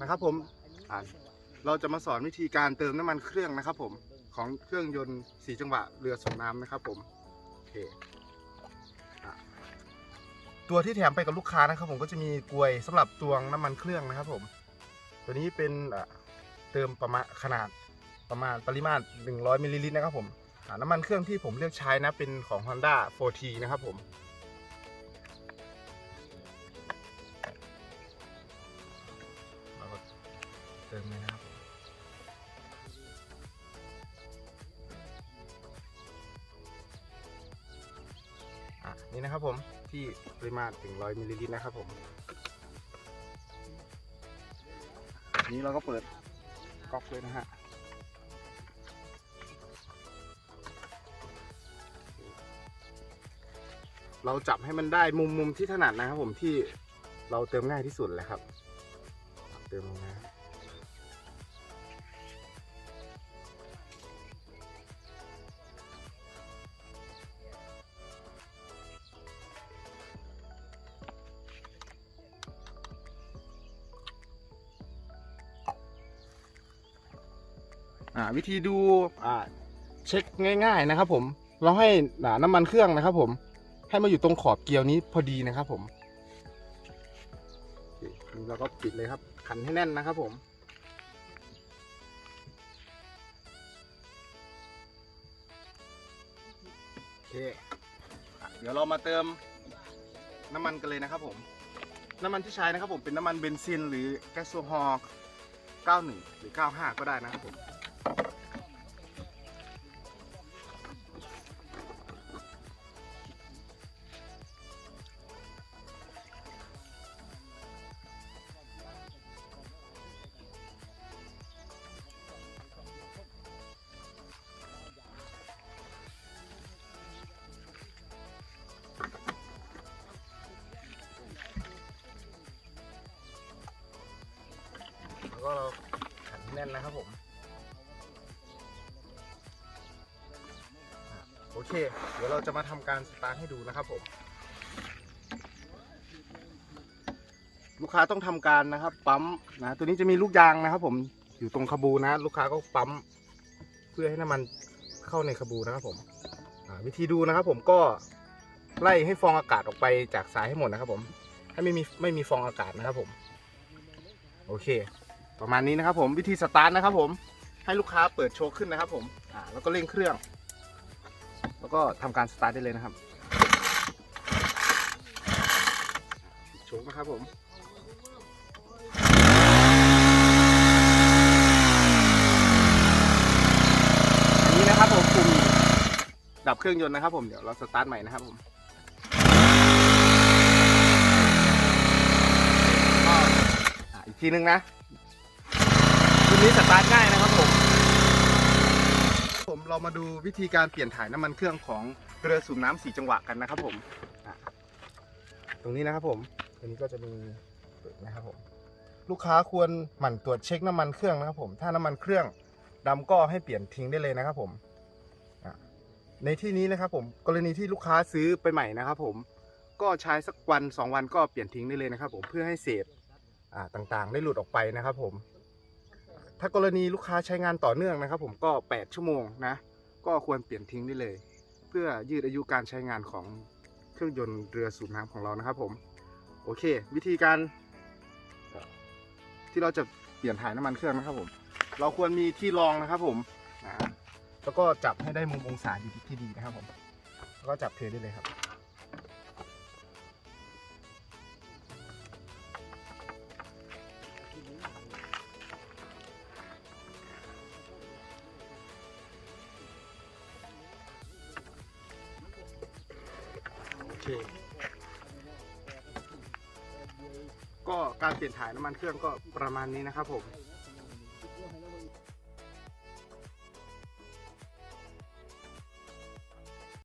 นะครับผมเราจะมาสอนวิธีการเติมน้ำมันเครื่องนะครับผมของเครื่องยนต์สีจังหวะเรือส่งน้ำนะครับผมโอเคตัวที่แถมไปกับลูกค้านะครับ ผมก็จะมีกลวยสำหรับตวงน้ำมันเครื่องนะครับ ผม ตัวนี้เป็นเติมประมาณขนาดประมาณปริมาตร100มิลลิลิตรนะครับผมน้ำมันเครื่องที่ผมเลือกใช้นะเป็นของ Honda 4T นะครับผม เติมเลยนะครับอะนี่นะครับผมที่ปริมาตรถึง 100มิลลิลิตรนะครับผมนี้เราก็เปิดก๊อกเลยนะฮะเราจับให้มันได้มุมมุมที่ถนัดนะครับผมที่เราเติมง่ายที่สุดเลยครับ เติมลงนะ อ่าวิธีดูอ่าเช็คง่าย ๆนะครับ ผม เราให้อ่าน้ำมันเครื่องนะครับ ผม ให้มาอยู่ตรงขอบเกลียวนี้พอดีนะครับ ผมเคนี่เราก็ปิดเลยครับ ขันให้แน่นนะครับ ผมโอเคอเดี๋ยวเรามาเติมน้ำมันกันเลยนะครับ ผม น้ำมันที่ใช้นะครับ ผมเป็นน้ำมันเบนซินหรือแก๊สโซฮอล์91 หรือ 95 ก็ได้นะครับผม ขันให้แน่นนะครับผม โอเค เดี๋ยวเราจะมาทำการสตาร์ทให้ดูนะครับผม ลูกค้าต้องทำการนะครับ ปั๊มนะตัวนี้จะมีลูกยางนะครับ ผมอยู่ตรงขบูนะ ลูกค้าก็ปั๊ม เพื่อให้น้ำมันเข้าในขบูนะครับผมวิธีดูนะครับ ผมก็ไล่ให้ฟองอากาศออกไปจากสายให้หมดนะครับ ผมให้ไม่มีไม่มีฟองอากาศนะครับ ผม โอเค ประมาณนี้นะครับผมวิธีสตาร์ทนะครับผมให้ลูกค้าเปิดโชว์ขึ้นนะครับผมอ่าแล้วก็เร่งเครื่อง แล้วก็ทำการสตาร์ทได้เลยนะครับโชว์นะครับผมอันนี้นะครับผมปุ่มดับเครื่องยนต์นะครับผมเดี๋ยวเราสตาร์ทใหม่นะครับผมอ่าอีกทีนึงนะ นนี้สตาร์ทง่ายนะครับผมผมเรามาดูวิธีการเปลี่ยนถ่ายน้ำมันเครื่องของเรือสูบน้ำสี่จังหวะกันนะครับผมตรงนี้นะครับผมตรงนี้ก็จะมีเปิดนะครับผมลูกค้าควรหมั่นตรวจเช็คน้ำมันเครื่องนะครับผมถ้าน้ำมันเครื่องดำก็ให้เปลี่ยนทิ้งได้เลยนะครับผมในที่นี้นะครับผมกรณีที่ลูกค้าซื้อไปใหม่นะครับผมก็ใช้สักวันสองวันก็เปลี่ยนทิ้งได้เลยนะครับผมเพื่อให้เศษต่างๆ ได้หลุดออกไปนะครับผม ถ้ากรณีลูกค้าใช้งานต่อเนื่องนะครับ ผมก็ 8 ชั่วโมงนะ ก็ควรเปลี่ยนทิ้งได้เลย เพื่อยืดอายุการใช้งานของเครื่องยนต์เรือสูบน้ำของเรานะครับ ผม โอเค วิธีการเอ่อที่เราจะเปลี่ยนถ่ายน้ำมันเครื่องนะครับ ผม เราควรมีที่รองนะครับผมอ่าแล้วก็จับให้ได้มุมองศาอยู่ที่ดีนะครับผมแล้วก็จับเทได้เลยครับ เค ก็การเปลี่ยนถ่ายน้ำมันเครื่องก็ประมาณนี้นะครับผม